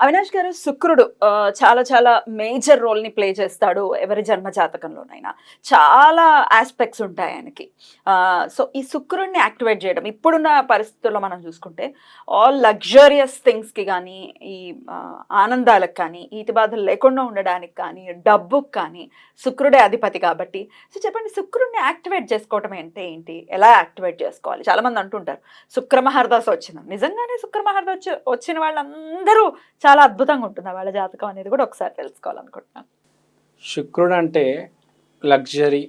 అవినాష్ గారు శుక్రుడు చాలా చాలా మేజర్ రోల్ని ప్లే చేస్తాడు ఎవరి జన్మ జాతకంలోనైనా. చాలా ఆస్పెక్ట్స్ ఉంటాయి ఆయనకి. సో ఈ శుక్రుడిని యాక్టివేట్ చేయడం ఇప్పుడున్న పరిస్థితుల్లో మనం చూసుకుంటే ఆల్ లగ్జరియస్ థింగ్స్కి కానీ ఈ ఆనందాలకు కానీ ఈతి బాధలు లేకుండా ఉండడానికి కానీ డబ్బుకి కానీ శుక్రుడే అధిపతి కాబట్టి సో చెప్పండి శుక్రుడిని యాక్టివేట్ చేసుకోవటం అంటే ఏంటి? ఎలా యాక్టివేట్ చేసుకోవాలి? చాలామంది అంటుంటారు శుక్రమహర్దాస్ మహర్దశ వచ్చింది నిజంగానే శుక్ర వచ్చిన వాళ్ళందరూ చాలా అద్భుతంగా ఉంటుంది వాళ్ళ జాతకం అనేది కూడా ఒకసారి తెలుసుకోవాలనుకుంటున్నాను. శుక్రుడు అంటే లగ్జరీ.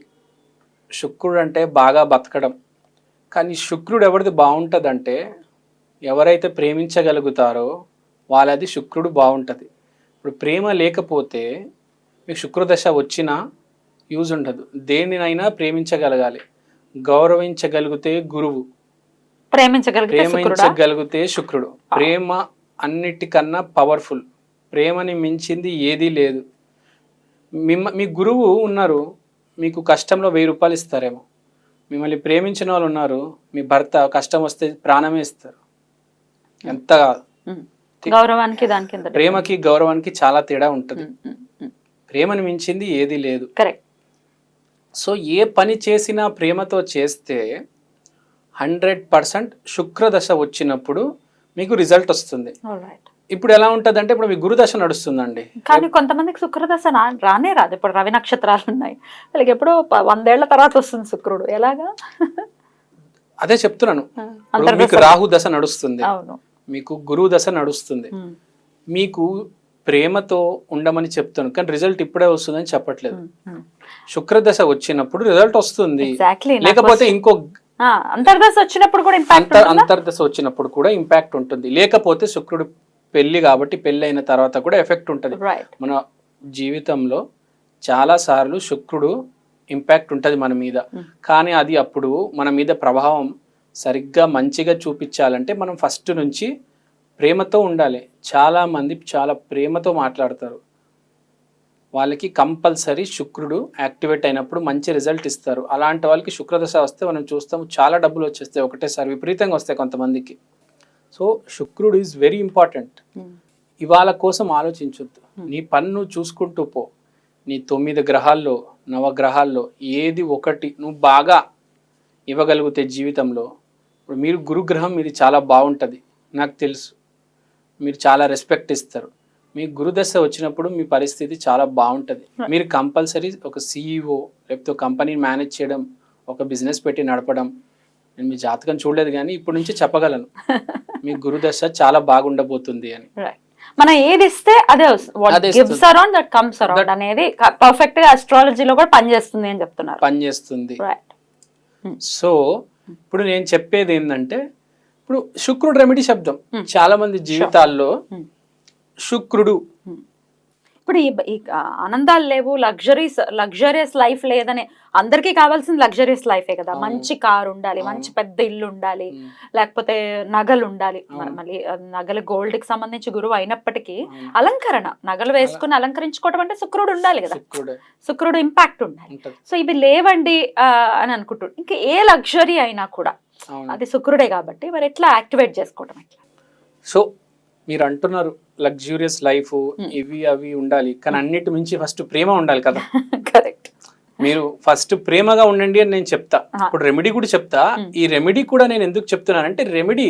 శుక్రుడు అంటే బాగా బతకడం. కానీ శుక్రుడు ఎవరిది బాగుంటుందంటే ఎవరైతే ప్రేమించగలుగుతారో వాళ్ళది శుక్రుడు బాగుంటుంది. ఇప్పుడు ప్రేమ లేకపోతే మీకు శుక్రదశ వచ్చినా యూజ్ ఉండదు. దేనినైనా ప్రేమించగలగాలి. గౌరవించగలిగితే గురువు. ప్రేమించగలిగితే శుక్రుడా? ప్రేమించగలిగితే శుక్రుడు. ప్రేమ అన్నిటికన్నా పవర్ఫుల్ ప్రేమని మించింది ఏదీ లేదు. మిమ్మ మీ గురువు ఉన్నారు మీకు కష్టంలో వెయ్యి రూపాయలు ఇస్తారేమో. మిమ్మల్ని ప్రేమించిన వాళ్ళు ఉన్నారు మీ భర్త కష్టం వస్తే ప్రాణమే ఇస్తారు. ఎంత ఉమ్. గౌరవానికి దానికి ప్రేమకి గౌరవానికి చాలా తేడా ఉంటుంది. ప్రేమని మించింది ఏదీ లేదు. కరెక్ట్ సో ఏ పని చేసినా ప్రేమతో చేస్తే హండ్రెడ్ పర్సెంట్ శుక్రదశ వచ్చినప్పుడు మీకు రిజల్ట్ వస్తుంది. ఇప్పుడు ఎలా ఉంటుంది అంటే ఇప్పుడు మీ గురుదశ నడుస్తుందండి. కానీ కొంతమందికి శుక్రదశ రానే రాదు. ఇప్పుడు రవి నక్షత్రాలు ఉన్నాయి. వాళ్ళకి ఎప్పుడో వందేళ్ళ తర్వాత వస్తుంది శుక్రుడు. ఎలాగా? అదే చెప్తున్నాను. మీకు రాహు దశ నడుస్తుంది. అవును. మీకు గురువు దశ నడుస్తుంది. మీకు ప్రేమతో ఉండమని చెప్తాను. కానీ రిజల్ట్ ఇప్పుడే వస్తుందని చెప్పట్లేదు. శుక్రదశ వచ్చినప్పుడు రిజల్ట్ వస్తుంది. లేకపోతే ఇంకో అంతర్దశ వచ్చినప్పుడు కూడా ఇంపాక్ట్ అంతర్ అంతర్దశ వచ్చినప్పుడు కూడా ఇంపాక్ట్ ఉంటుంది. లేకపోతే శుక్రుడు పెళ్ళి కాబట్టి పెళ్ళి అయిన తర్వాత కూడా ఎఫెక్ట్ ఉంటుంది. మన జీవితంలో చాలా సార్లు శుక్రుడు ఇంపాక్ట్ ఉంటుంది మన మీద. Mm. కానీ అది అప్పుడు మన మీద ప్రభావం సరిగ్గా మంచిగా చూపించాలంటే మనం ఫస్ట్ నుంచి ప్రేమతో ఉండాలి. చాలా మంది చాలా ప్రేమతో మాట్లాడతారు. వాళ్ళకి కంపల్సరీ శుక్రుడు యాక్టివేట్ అయినప్పుడు మంచి రిజల్ట్ ఇస్తారు. అలాంటి వాళ్ళకి శుక్రదశ వస్తే మనం చూస్తాము చాలా డబ్బులు వచ్చేస్తాయి. ఒకటేసారి విపరీతంగా వస్తాయి కొంతమందికి. సో శుక్రుడు ఈజ్ వెరీ ఇంపార్టెంట్ ఇవాళ కోసం ఆలోచించొద్దు. నీ పని నువ్వు చూసుకుంటూ పో. నీ తొమ్మిది గ్రహాల్లో నవగ్రహాల్లో ఏది ఒకటి నువ్వు బాగా ఇవ్వగలిగితే జీవితంలో ఇప్పుడు మీరు గురుగ్రహం ఇది చాలా బాగుంటుంది. నాకు తెలుసు. మీరు చాలా రెస్పెక్ట్ ఇస్తారు. మీ గురుదశ వచ్చినప్పుడు మీ పరిస్థితి చాలా బాగుంటుంది. మీరు కంపల్సరీ ఒక సీఈఓ లేకపోతే ఒక కంపెనీని మేనేజ్ చేయడం ఒక బిజినెస్ పెట్టి నడపడం నేను మీ జాతకం చూడలేదు కానీ ఇప్పటి నుంచి చెప్పగలను. మీ గురుదశ చాలా బాగుండబోతుంది అని. మనం ఏది ఇస్తే అదే gives. Around that comes around అనేది పర్ఫెక్ట్గా అస్ట్రాలజీలో కూడా పనిచేస్తుంది అని చెప్తున్నారు. పనిచేస్తుంది రైట్ సో ఇప్పుడు నేను చెప్పేది ఏంటంటే ఇప్పుడు శుక్రుడు రెమెడీ శబ్దం. Hmm. చాలా మంది జీవితాల్లో Hmm. శుక్రుడు ఇప్పుడు ఈ ఆనందాలు లేవు లగ్జరీస్ లగ్జరియస్ లైఫ్ లేదని అందరికీ కావాల్సింది లగ్జరియస్ లైఫే కదా. మంచి కారు ఉండాలి. మంచి పెద్ద ఇల్లు ఉండాలి. లేకపోతే నగలు ఉండాలి. మళ్ళీ నగలు గోల్డ్కి సంబంధించి గురువు అయినప్పటికీ. అలంకరణ నగలు వేసుకుని అలంకరించుకోవడం అంటే శుక్రుడు ఉండాలి కదా శుక్రుడే శుక్రుడు ఇంపాక్ట్ ఉండాలి సో ఇవి లేవండి అని అనుకుంటు ఇంకా ఏ లగ్జరీ అయినా కూడా అది శుక్రుడే కాబట్టి మరి ఎట్లా యాక్టివేట్ చేసుకోవడం ఎట్లా సో మీరు అంటున్నారు లగ్జూరియస్ లైఫ్ Hmm. ఇవి అవి ఉండాలి. కానీ అన్నిటి మించి ఫస్ట్ ప్రేమ ఉండాలి కదా. కరెక్ట్ మీరు ఫస్ట్ ప్రేమగా ఉండండి అని నేను చెప్తా. ఇప్పుడు రెమెడీ కూడా చెప్తా. Hmm. ఈ రెమెడీ కూడా నేను ఎందుకు చెప్తున్నానంటే రెమెడీ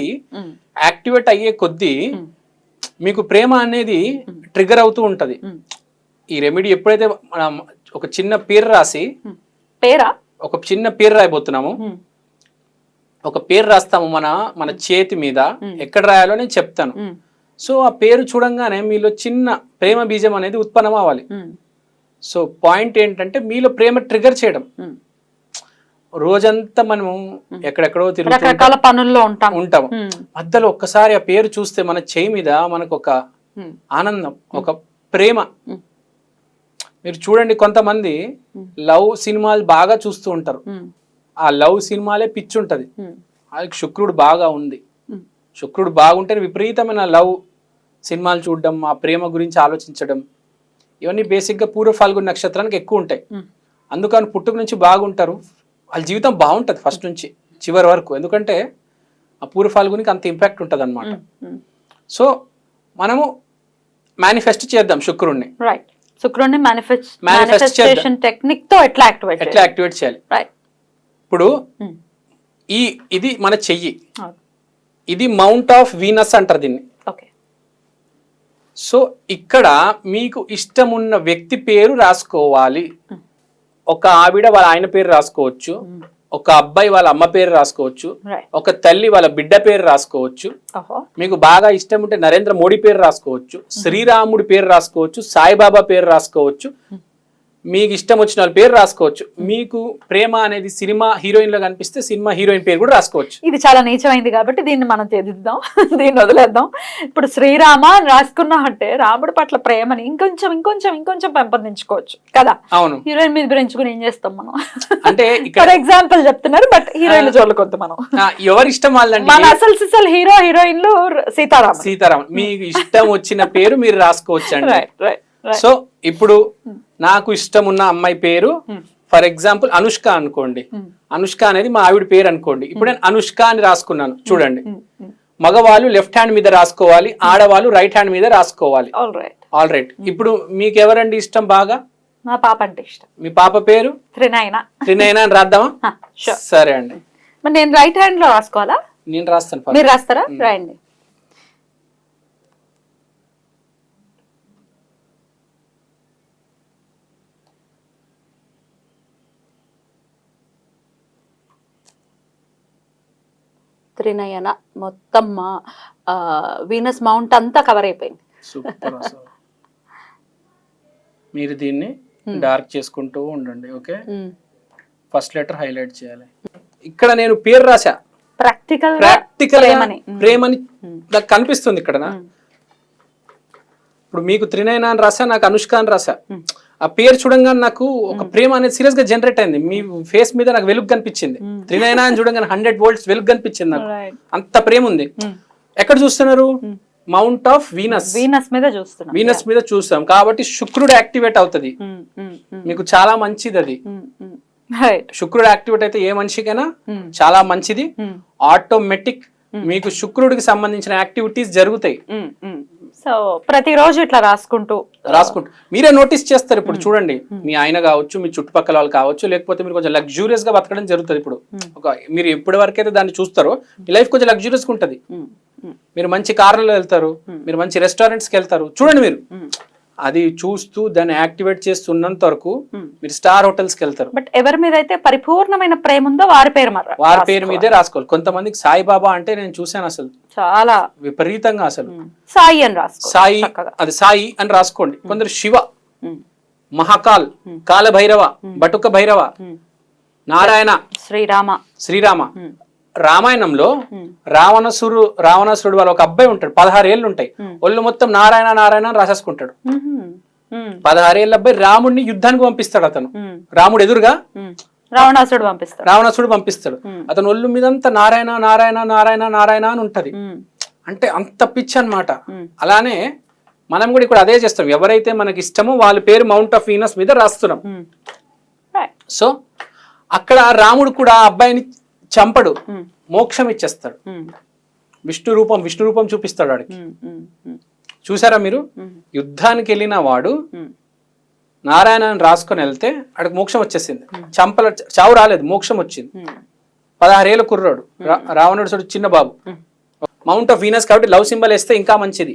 యాక్టివేట్ అయ్యే కొద్దీ Hmm. మీకు ప్రేమ అనేది Hmm. ట్రిగర్ అవుతూ ఉంటది. ఈ రెమెడీ ఎప్పుడైతే మనం ఒక చిన్న పేరు రాసి పేరా? ఒక చిన్న పేరు రాయబోతున్నాము. ఒక పేరు రాస్తాము మన మన చేతి మీద. Hmm. ఎక్కడ రాయాలో నేను చెప్తాను. సో ఆ పేరు చూడంగానే మీలో చిన్న ప్రేమ బీజం అనేది ఉత్పన్నం అవ్వాలి సో పాయింట్ ఏంటంటే మీలో ప్రేమ ట్రిగర్ చేయడం. రోజంతా మనము ఎక్కడెక్కడో రకరకాల పనుల్లో ఉంటాం. ఉంటాము ఉమ్, మధ్యలో ఒక్కసారి ఆ పేరు చూస్తే మన చేయి మీద మనకు ఒక ఆనందం ఒక ప్రేమ. మీరు చూడండి కొంతమంది లవ్ సినిమాలు బాగా చూస్తూ ఉంటారు. ఆ లవ్ సినిమాలే పిచ్చి ఉంటది వాళ్ళకి శుక్రుడు బాగా ఉంది. శుక్రుడు బాగుంటే విపరీతమైన లవ్ సినిమాలు చూడడం ఆ ప్రేమ గురించి ఆలోచించడం ఇవన్నీ బేసిక్గా పూర్వ ఫాల్గుని నక్షత్రానికి ఎక్కువ ఉంటాయి. అందుకని పుట్టుక నుంచి బాగుంటారు. వాళ్ళ జీవితం బాగుంటుంది ఫస్ట్ నుంచి చివరి వరకు. ఎందుకంటే ఆ పూర్వ ఫాల్గునికి అంత ఇంపాక్ట్ ఉంటుంది అనమాట సో మనము మేనిఫెస్ట్ చేద్దాం రైట్ మేనిఫెస్ట్ మేనిఫెస్టేషన్ టెక్నిక్తో ఎట్లా యాక్టివేట్ ఎట్లా యాక్టివేట్ చేయాలి? రైట్ ఇప్పుడు ఈ ఇది మన చెయ్యి. ఇది మౌంట్ ఆఫ్ వీనస్ అంటారు దీన్ని. సో ఇక్కడ మీకు ఇష్టం ఉన్న వ్యక్తి పేరు రాసుకోవాలి. ఒక ఆవిడ వాళ్ళ ఆయన పేరు రాసుకోవచ్చు. ఒక అబ్బాయి వాళ్ళ అమ్మ పేరు రాసుకోవచ్చు. ఒక తల్లి వాళ్ళ బిడ్డ పేరు రాసుకోవచ్చు. మీకు బాగా ఇష్టం ఉంటే నరేంద్ర మోడీ పేరు రాసుకోవచ్చు. శ్రీరాముడి పేరు రాసుకోవచ్చు. సాయిబాబా పేరు రాసుకోవచ్చు. మీకు ఇష్టం వచ్చిన వాళ్ళ పేరు రాసుకోవచ్చు. మీకు ప్రేమ అనేది సినిమా హీరోయిన్లో కనిపిస్తే సినిమా హీరోయిన్ పేరు కూడా రాసుకోవచ్చు. ఇది చాలా నీచమైంది కాబట్టి దీన్ని మనం త్యజిద్దాం దీన్ని వదిలేద్దాం. ఇప్పుడు శ్రీరామ అని రాసుకున్నాం అంటే రాముడి పట్ల ప్రేమని ఇంకొంచెం ఇంకొంచెం ఇంకొంచెం పెంపొందించుకోవచ్చు. కదా? అవును. హీరోయిన్ మీద పెంచుకుని ఏం చేస్తాం మనం? అంటే ఇక్కడ ఫర్ ఎగ్జాంపుల్ చెప్తున్నారు బట్ హీరోయిన్ జోలుకొద్దు మనం. ఎవరి ఇష్టం వాళ్ళండి? మన అసలు సిసలు హీరో హీరోయిన్లు సీతారామ సీతారామన్ మీకు ఇష్టం వచ్చిన పేరు మీరు రాసుకోవచ్చు అండి సో ఇప్పుడు నాకు ఇష్టం ఉన్న అమ్మాయి పేరు ఫర్ ఎగ్జాంపుల్ అనుష్క అనుకోండి. అనుష్క అనేది మా ఆవిడ పేరు అనుకోండి. ఇప్పుడు నేను అనుష్క అని రాసుకున్నాను చూడండి. మగవాళ్ళు లెఫ్ట్ హ్యాండ్ మీద రాసుకోవాలి ఆడవాళ్ళు రైట్ హ్యాండ్ మీద రాసుకోవాలి. ఆల్ రైట్ ఆల్ రైట్ ఇప్పుడు మీకు ఎవరండి ఇష్టం బాగా? నా పాప అంటే ఇష్టం. మీ పాప పేరు? త్రినయన అని రాద్దామా? సరే అండి. మరి నేను రైట్ హ్యాండ్లో రాసుకోవాలా? నేను రాస్తాను. మీరు రాస్తారా? రాయండి. త్రినయన మొత్తం వీనస్ మౌంట్ అంతా కవర్ అయిపోయింది. సూపర్ అసలు. మీరు దీన్ని డార్క్ చేసుకుంటూ ఉండండి ఓకే? ఫస్ట్ లెటర్ హైలైట్ చేయాలి. ఇక్కడ నేను పేరు రాసా ప్రాక్టికల్ ప్రాక్టికల్ ప్రేమని. ప్రేమని నాకు కనిపిస్తుంది ఇక్కడ ఇప్పుడు మీకు త్రినయన అని రాసా నాకు అనుష్క అని రాసా ఆ పేరు చూడంగానే నాకు ఒక ప్రేమ అనేది సీరియస్గా జనరేట్ అయింది. మీ ఫేస్ మీద నాకు వెలుగు కనిపించింది. త్రినయన అని చూడంగానే హండ్రెడ్ వోల్ట్స్ వెలుగు కనిపించింది నాకు. అంత ప్రేమ ఉంది. ఎక్కడ చూస్తున్నారు? మౌంట్ ఆఫ్ వీనస్ వీనస్ మీద చూస్తున్నా. వీనస్ మీద చూస్తాం కాబట్టి శుక్రుడు యాక్టివేట్ అవుతుంది. మీకు చాలా మంచిది అది. శుక్రుడు యాక్టివేట్ అయితే ఏ మనిషికైనా చాలా మంచిది. ఆటోమేటిక్ మీకు శుక్రుడికి సంబంధించిన యాక్టివిటీస్ జరుగుతాయి. సో ప్రతిరోజు ఇట్లా రాసుకుంటూ రాసుకుంటూ. మీరే నోటీస్ చేస్తారు ఇప్పుడు చూడండి. మీ ఆయన కావచ్చు మీ చుట్టుపక్కల వాళ్ళు కావచ్చు లేకపోతే మీరు కొంచెం లగ్జూరియస్గా బతకడం జరుగుతుంది ఇప్పుడు. ఒక మీరు ఎప్పటి వరకైతే దాన్ని చూస్తారో మీ లైఫ్ కొంచెం లగ్జూరియస్గా ఉంటుంది మీరు మంచి కార్లలో వెళ్తారు మీరు మంచి రెస్టారెంట్స్కి వెళ్తారు. చూడండి మీరు. అది చూస్తూ దాన్ని యాక్టివేట్ చేస్తున్నంత వరకు Hmm. మీరు స్టార్ హోటల్స్కి వెళ్తారు బట్ ఎవరి మీద అయితే పరిపూర్ణమైన ప్రేమ ఉందో వారి పేరు వారి పేరు మీదే రాసుకోవాలి. కొంతమందికి సాయిబాబా అంటే నేను చూశాను అసలు. చాలా. విపరీతంగా అసలు. ఉమ్, సాయి అని రాసుకో సాయి అది సాయి అని రాసుకోండి. కొందరు శివ మహాకాల్ కాల భైరవ బటుక భైరవ. నారాయణ శ్రీరామ. శ్రీరామ. రామాయణంలో రావణసురు రావణసురుడు వాళ్ళ ఒక అబ్బాయి ఉంటాడు. పదహారు ఏళ్ళు ఉంటాయి ఒళ్ళు మొత్తం నారాయణ నారాయణ అని రాసేసుకుంటాడు. పదహారేళ్ళ అబ్బాయి రాముడిని యుద్ధానికి పంపిస్తాడు అతను. రాముడు ఎదురుగా. రావణాసుడు పంపిస్తాడు. రావణాసుడు పంపిస్తాడు. అతను ఒళ్ళు మీదంతా నారాయణ నారాయణ నారాయణ నారాయణ అని ఉంటది. అంటే అంత పిచ్చి అన్నమాట. ఉమ్. అలానే మనం కూడా ఇక్కడ అదే చేస్తాం. ఎవరైతే మనకి ఇష్టమో వాళ్ళ పేరు మౌంట్ ఆఫ్ వీనస్ మీద రాస్తున్నాం. సో అక్కడ రాముడు కూడా ఆ అబ్బాయిని చంపడు. మోక్షం ఇచ్చేస్తాడు విష్ణు రూపం విష్ణు రూపం చూపిస్తాడు వాడికి చూసారా మీరు? యుద్ధానికి వెళ్ళిన వాడు ఉమ్. నారాయణ అని రాసుకొని వెళ్తే అక్కడికి మోక్షం వచ్చేసింది. చంపల చావు రాలేదు మోక్షం వచ్చింది. పదహారేళ్ళ కుర్రాడు రావణుడు చూడు చిన్న బాబు. మౌంట్ ఆఫ్ వీనస్ కాబట్టి లవ్ సింబల్ వేస్తే ఇంకా మంచిది.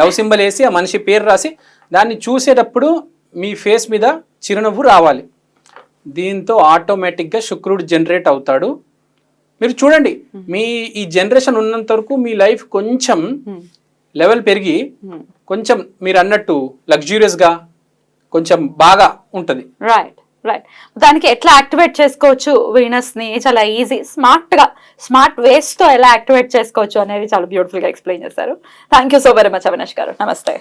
లవ్ సింబల్ వేసి ఆ మనిషి పేరు రాసి దాన్ని చూసేటప్పుడు మీ ఫేస్ మీద చిరునవ్వు రావాలి. దీంతో ఆటోమేటిక్గా శుక్రుడు జనరేట్ అవుతాడు. మీరు చూడండి మీ ఈ జనరేషన్ ఉన్నంత వరకు మీ లైఫ్ కొంచెం లెవెల్ పెరిగి. కొంచెం మీరు అన్నట్టు లగ్జూరియస్గా కొంచెం బాగా ఉంటుంది. రైట్ రైట్ దానికి ఎట్లా యాక్టివేట్ చేసుకోవచ్చు వీనస్ని చాలా ఈజీ స్మార్ట్గా స్మార్ట్ వేస్తో ఎలా యాక్టివేట్ చేసుకోవచ్చు అనేది చాలా బ్యూటిఫుల్గా ఎక్స్ప్లెయిన్ చేశారు. Thank you so very much Avinash గారు. నమస్తే.